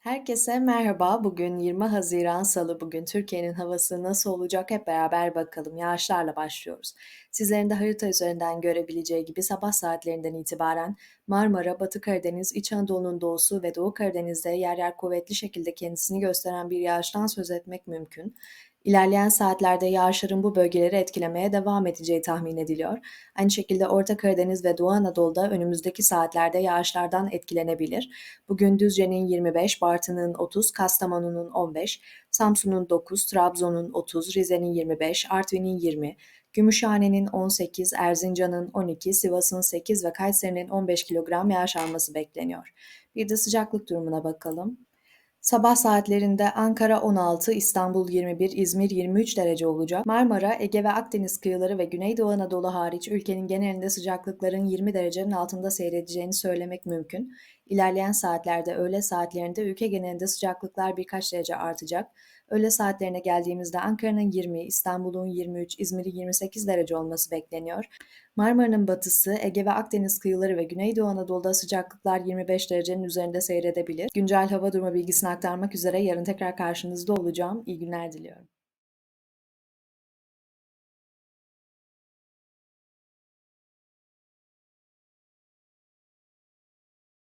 Herkese merhaba. Bugün 20 Haziran Salı. Bugün Türkiye'nin havası nasıl olacak hep beraber bakalım. Yağışlarla başlıyoruz. Sizlerin de harita üzerinden görebileceği gibi sabah saatlerinden itibaren Marmara, Batı Karadeniz, İç Anadolu'nun doğusu ve Doğu Karadeniz'de yer yer kuvvetli şekilde kendisini gösteren bir yağıştan söz etmek mümkün. İlerleyen saatlerde yağışların bu bölgeleri etkilemeye devam edeceği tahmin ediliyor. Aynı şekilde Orta Karadeniz ve Doğu Anadolu'da önümüzdeki saatlerde yağışlardan etkilenebilir. Bugün Düzce'nin 25, Bartın'ın 30, Kastamonu'nun 15, Samsun'un 9, Trabzon'un 30, Rize'nin 25, Artvin'in 20, Gümüşhane'nin 18, Erzincan'ın 12, Sivas'ın 8 ve Kayseri'nin 15 kilogram yağış alması bekleniyor. Bir de sıcaklık durumuna bakalım. Sabah saatlerinde Ankara 16, İstanbul 21, İzmir 23 derece olacak. Marmara, Ege ve Akdeniz kıyıları ve Güneydoğu Anadolu hariç ülkenin genelinde sıcaklıkların 20 derecenin altında seyredeceğini söylemek mümkün. İlerleyen saatlerde öğle saatlerinde ülke genelinde sıcaklıklar birkaç derece artacak. Öğle saatlerine geldiğimizde Ankara'nın 20, İstanbul'un 23, İzmir'in 28 derece olması bekleniyor. Marmara'nın batısı, Ege ve Akdeniz kıyıları ve Güneydoğu Anadolu'da sıcaklıklar 25 derecenin üzerinde seyredebilir. Güncel hava durumu bilgisini aktarmak üzere yarın tekrar karşınızda olacağım. İyi günler diliyorum.